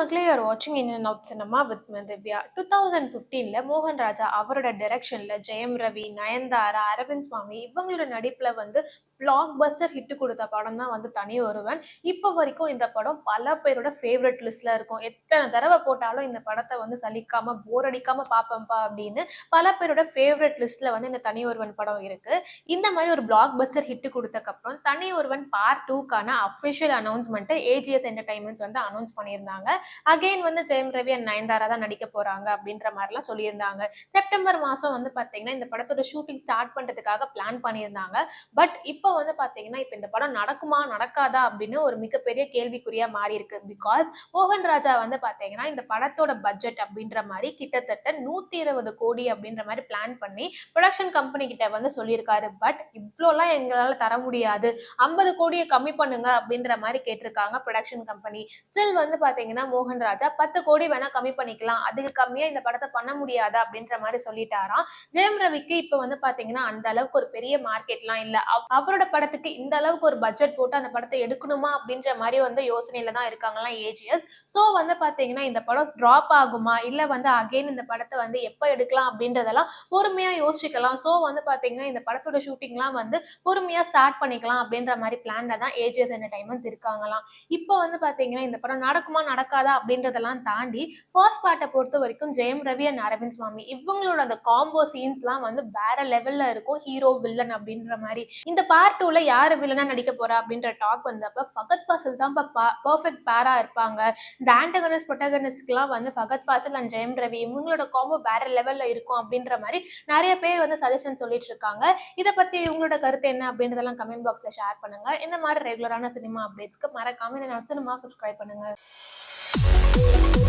மக்களே ஆர் வாட்சிங் in out cinema with Divya two thousand ஃபிஃப்டீனில் மோகன் ராஜா அவரோட டைரக்ஷனில் ஜெயம் ரவி நயன்தாரா அரவிந்த் சுவாமி இவங்களோட நடிப்பில் வந்து பிளாக் பஸ்டர் ஹிட் கொடுத்த படம் தான் வந்து தனி ஒருவன். இப்போ வரைக்கும் இந்த படம் பல பேரோட ஃபேவரட் லிஸ்ட்டில் இருக்கும். எத்தனை தடவை போட்டாலும் இந்த படத்தை வந்து சலிக்காமல் போர் அடிக்காமல் பார்ப்பேன்ப்பா அப்படின்னு பல பேரோட ஃபேவரட் லிஸ்ட்டில் வந்து இந்த தனி ஒருவன் படம் இருக்குது இந்த மாதிரி ஒரு பிளாக் பஸ்டர் ஹிட் கொடுத்தக்கப்புறம் தனி ஒருவன் பார்ட் டூக்கான அஃபிஷியல் அனௌன்ஸ்மெண்ட்டை ஏஜிஎஸ் என்டர்டைன்மெண்ட்ஸ் வந்து அனௌன்ஸ் பண்ணியிருந்தாங்க. அகைன் வந்து ஜெயம் ரவி அண்ட் நயன்தாரா தான் நடிக்க போறாங்க அப்படின்ற மாதிரிலாம் சொல்லியிருந்தாங்க. செப்டம்பர் மாசம் வந்து பாத்தீங்கன்னா இந்த படத்தோட ஷூட்டிங் ஸ்டார்ட் பண்றதுக்காக பிளான் பண்ணியிருந்தாங்க. பட் இப்போ வந்து பாத்தீங்கன்னா இப்போ இந்த படம் நடக்குமா நடக்காதா அப்படின்னு ஒரு மிகப்பெரிய கேள்விக்குறியா மாறி இருக்கு பிகாஸ் மோகன் ராஜா வந்து பாத்தீங்கன்னா இந்த படத்தோட பட்ஜெட் அப்படின்ற மாதிரி கிட்டத்தட்ட நூத்தி இருபது கோடி அப்படின்ற மாதிரி பிளான் பண்ணி ப்ரொடக்ஷன் கம்பெனி கிட்ட வந்து சொல்லியிருக்காரு. பட் இவ்வளோலாம் எங்களால தர முடியாது. ஐம்பது கோடியை கம்மி பண்ணுங்க அப்படின்ற மாதிரி கேட்டிருக்காங்க ப்ரொடக்ஷன் கம்பெனி ஸ்டில் வந்து பாத்தீங்கன்னா மோகன் ராஜா பத்து கோடி வேணா கம்மி பண்ணிக்கலாம். அதுக்கு கம்மியா இந்த படத்தை பண்ண முடியாது அப்படின்ற மாதிரி சொல்லிட்டாராம். ஜெயம் ரவிக்கு இப்போ வந்து பாத்தீங்கன்னா அந்த அளவுக்கு ஒரு பெரிய மார்க்கெட்லாம் இல்ல. அவரோட படத்துக்கு இந்த அளவுக்கு ஒரு பட்ஜெட் போட்டு அந்த படத்தை எடுக்கணுமா அப்படின்ற மாதிரி வந்து யோசனையில தான் இருக்காங்களாம் ஏஜிஎஸ் ஸோ வந்து பாத்தீங்கன்னா இந்த படம் டிராப் ஆகுமா? இல்ல வந்து அகைன் இந்த படத்தை வந்து எப்போ எடுக்கலாம் அப்படின்றதெல்லாம் பொறுமையா யோசிக்கலாம். ஸோ வந்து பாத்தீங்கன்னா இந்த படத்தோட ஷூட்டிங்லாம் வந்து பொறுமையா ஸ்டார்ட் பண்ணிக்கலாம் அப்படின்ற மாதிரி பிளான்ல தான் ஏஜிஎஸ் என்டர்டைன்மெண்ட்ஸ் இருக்காங்களாம். இப்போ வந்து பாத்தீங்கன்னா இந்த படம் நடக்குமா நடக்காதா அப்படின்றதெல்லாம் தாண்டி ஃபர்ஸ்ட் பார்ட்டை பொறுத்த வரைக்கும் ஜெயம் ரவி அண்ட் அரவிந்த் சுவாமி இவங்களோட அந்த காம்போ சீன்ஸ்லாம் வந்து வேற லெவல்ல இருக்கும். ஹீரோ வில்லன் அப்படின்ற மாதிரி. இந்த பார்ட் டூல யாரு வில்லனா நடிக்க போறா அப்படின்ற டாக் வந்தப்ப ஃபகத் ஃபாசில் தான் பர்ஃபெக்ட் பேரா இருப்பாங்க. இந்த ஆண்டகனிஸ்ட் ப்ரொட்டகனிஸ்ட்லாம் வந்து ஃபகத் ஃபாசில் அண்ட் ஜெயம் ரவி இவங்களோட காம்போ வேற லெவல்ல இருக்கும் அப்படின்ற மாதிரி நிறைய பேர் வந்து சஜஷன் சொல்லிட்டு இருக்காங்க. இதை பத்தி உங்களோட கருத்து என்ன அப்படின்றதெல்லாம் கமெண்ட் பாக்ஸ்ல ஷேர் பண்ணுங்க. இந்த மாதிரி ரெகுலரான சினிமா அப்டேட்ஸ்க்கு மறக்காம இந்த சினிமா சப்ஸ்கிரைப் பண்ணுங்க. you